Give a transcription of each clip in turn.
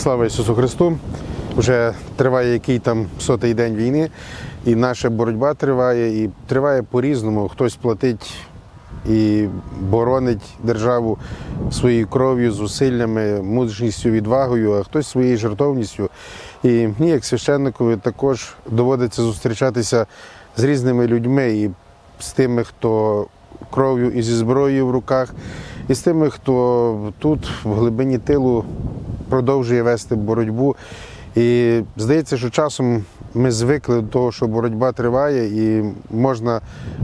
Слава Ісусу Христу! Вже триває який там сотий день війни, і наша боротьба триває, і триває по-різному. Хтось платить і боронить державу своєю кров'ю, зусиллями, мужністю, відвагою, а хтось своєю жертовністю. І мені, як священникові, також доводиться зустрічатися з різними людьми і з тими, хто кров'ю і зі зброєю в руках, і з тими, хто тут, в глибині тилу, продовжує вести боротьбу. І здається, що часом ми звикли до того, що боротьба триває і можна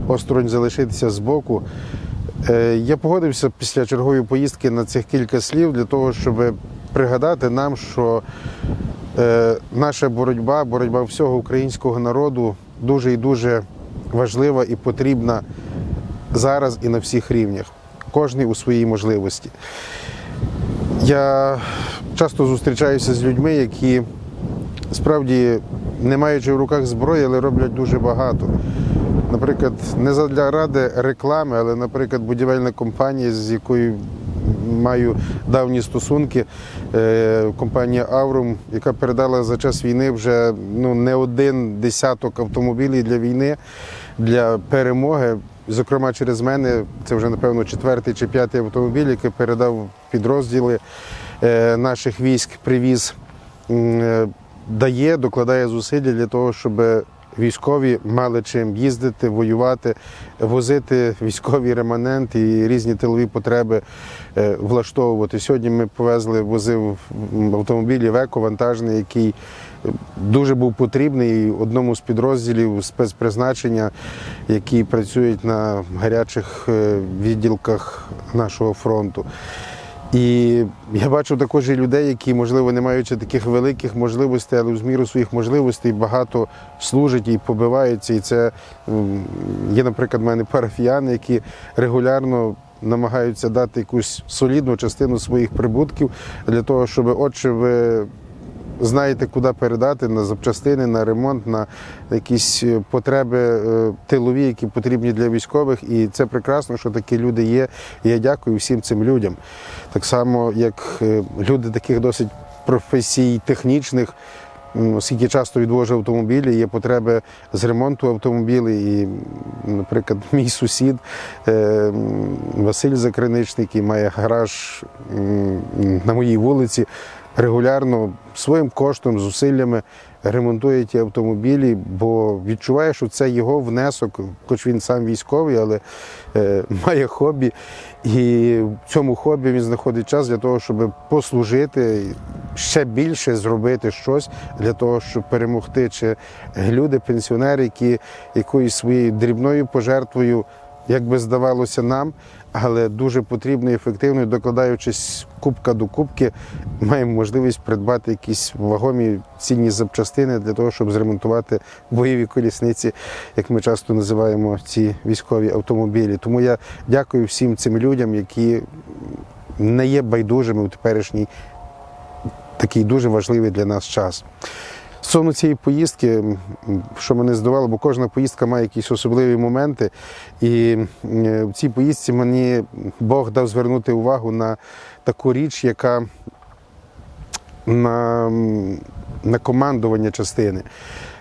осторонь залишитися збоку. Е, Я погодився після чергової поїздки на цих кілька слів для того, щоб пригадати нам, що е, наша боротьба, боротьба всього українського народу дуже і дуже важлива і потрібна зараз і на всіх рівнях, кожний у своїй можливості. Я часто зустрічаюся з людьми, які справді, не маючи в руках зброї, але роблять дуже багато. Наприклад, не задля ради реклами, але, наприклад, будівельна компанія, з якою маю давні стосунки, е, компанія Аврум, яка передала за час війни вже ну, не один десяток автомобілів для війни, для перемоги. Зокрема, через мене це вже напевно четвертий чи п'ятий автомобіль, який передав підрозділи е, наших військ, привіз, е, дає, докладає зусилля для того, щоб військові мали чим їздити, воювати, возити військові реманенти і різні тилові потреби е, влаштовувати. Сьогодні ми повезли, возив автомобіль Івеко вантажний, який дуже був потрібний одному з підрозділів спецпризначення, які працюють на гарячих е, відділках нашого фронту. І я бачу також і людей, які, можливо, не маючи таких великих можливостей, але в зміру своїх можливостей багато служать і побиваються. І це є, наприклад, в мене парафіяни, які регулярно намагаються дати якусь солідну частину своїх прибутків для того, щоб, отче, ви знаєте, куди передати на запчастини, на ремонт, на якісь е, потреби е, тилові, які потрібні для військових. І це прекрасно, що такі люди є. І я дякую всім цим людям. Так само, як е, люди таких досить професій технічних. Оскільки часто відвожу автомобілі, є потреби з ремонту автомобілів. І, наприклад, мій сусід Василь Закриничний, який має гараж на моїй вулиці, регулярно своїм коштом, зусиллями ремонтує ті автомобілі, бо відчуває, що це його внесок, хоч він сам військовий, але е, має хобі. І в цьому хобі він знаходить час для того, щоб послужити, ще більше зробити щось для того, щоб перемогти. Чи люди, пенсіонери, які якоюсь своєю дрібною пожертвою як би здавалося нам, але дуже потрібно і ефективно, докладаючись кубка до кубки, маємо можливість придбати якісь вагомі цінні запчастини для того, щоб зремонтувати бойові колісниці, як ми часто називаємо ці військові автомобілі. Тому я дякую всім цим людям, які не є байдужими у теперішній такий дуже важливий для нас час. Стосовно цієї поїздки, що мене здивувало, бо кожна поїздка має якісь особливі моменти. І е, в цій поїздці мені Бог дав звернути увагу на таку річ, яка на, на командування частини.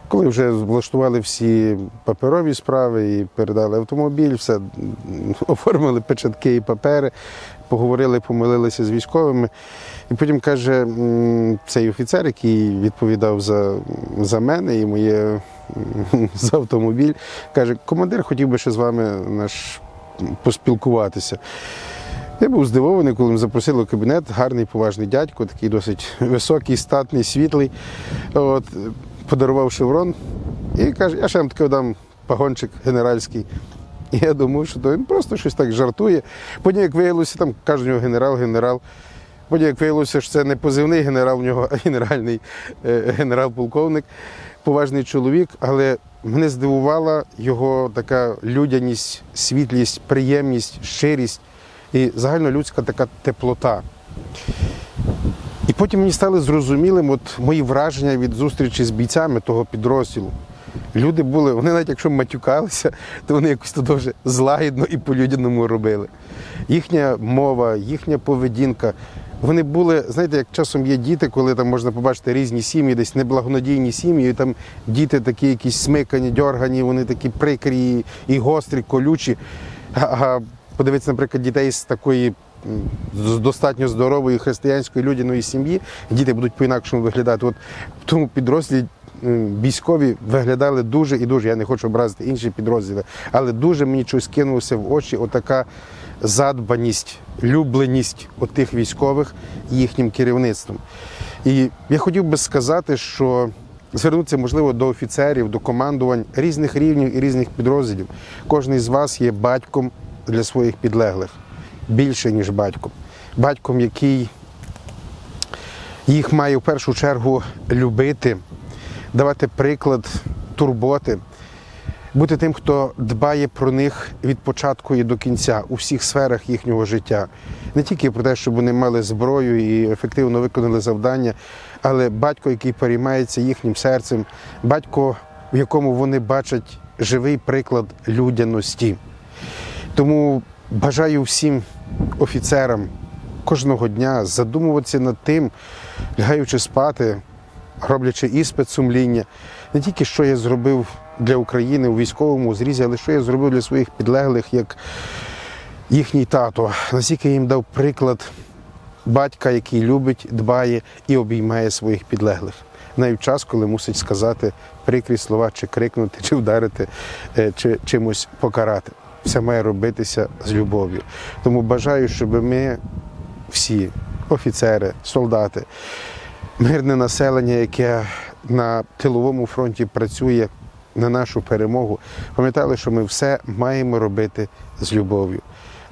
Коли вже влаштували всі паперові справи і передали автомобіль, все оформили печатки і папери, поговорили, помилилися з військовими. І потім каже цей офіцер, який відповідав за, за мене і моє за автомобіль, каже: командир хотів би ще з вами наш поспілкуватися. Я був здивований, коли мене запросили в кабінет. Гарний, поважний дядько, такий досить високий, статний, світлий. От, подарував шеврон і каже, я ще вам таки дам пагончик генеральський. Я думаю, що то він просто щось так жартує. Потім, як виявилося, там каже у нього генерал, генерал. Потім, як виявилося, що це не позивний генерал, у нього а генеральний е, генерал-полковник, поважний чоловік, але мене здивувала його така людяність, світлість, приємність, щирість і загальнолюдська така теплота. І потім мені стали зрозумілим от мої враження від зустрічі з бійцями того підрозділу. Люди були, вони навіть якщо матюкалися, то вони якось то дуже злагідно і по-людяному робили. Їхня мова, їхня поведінка, Вони були, знаєте, як часом є діти, коли там можна побачити різні сім'ї, десь неблагонадійні сім'ї, і там діти такі якісь смикані, дьоргані, вони такі прикрі і, гострі, колючі. А, подивитися, наприклад, дітей з такої з достатньо здорової християнської людяної сім'ї, діти будуть по-інакшому виглядати. От тому підрозділі м, військові виглядали дуже і дуже. Я не хочу образити інші підрозділи, але дуже мені щось кинулося в очі отака задбаність, любленість отих військових їхнім керівництвом. І я хотів би сказати, що звернутися можливо до офіцерів, до командувань різних рівнів і різних підрозділів. Кожен з вас є батьком для своїх підлеглих більше, ніж батьком. Батьком, який їх має в першу чергу любити, давати приклад турботи, бути тим, хто дбає про них від початку і до кінця у всіх сферах їхнього життя. Не тільки про те, щоб вони мали зброю і ефективно виконали завдання, але батько, який переймається їхнім серцем, батько, в якому вони бачать живий приклад людяності. Тому бажаю всім офіцерам кожного дня задумуватися над тим, лягаючи спати, роблячи іспит сумління, не тільки що я зробив для України у військовому зрізі, але що я зробив для своїх підлеглих, як їхній тато, наскільки їм дав приклад батька, який любить, дбає і обіймає своїх підлеглих. Навіть час, коли мусить сказати прикрі слова, чи крикнути, чи вдарити, е, чи чимось покарати. Все має робитися з любов'ю. Тому бажаю, щоб ми всі, офіцери, солдати, мирне населення, яке на тиловому фронті працює на нашу перемогу, пам'ятали, що ми все маємо робити з любов'ю.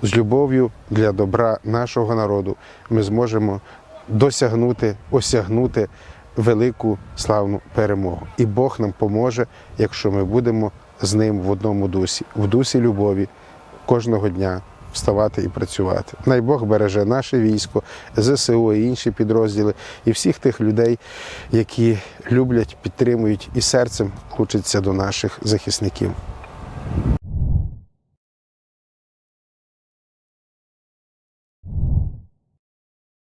З любов'ю для добра нашого народу ми зможемо досягнути, осягнути велику славну перемогу. І Бог нам поможе, якщо ми будемо з ним в одному дусі, в дусі любові кожного дня вставати і працювати. Най Бог береже наше військо, ЗСУ і інші підрозділи, і всіх тих людей, які люблять, підтримують і серцем лучаться до наших захисників.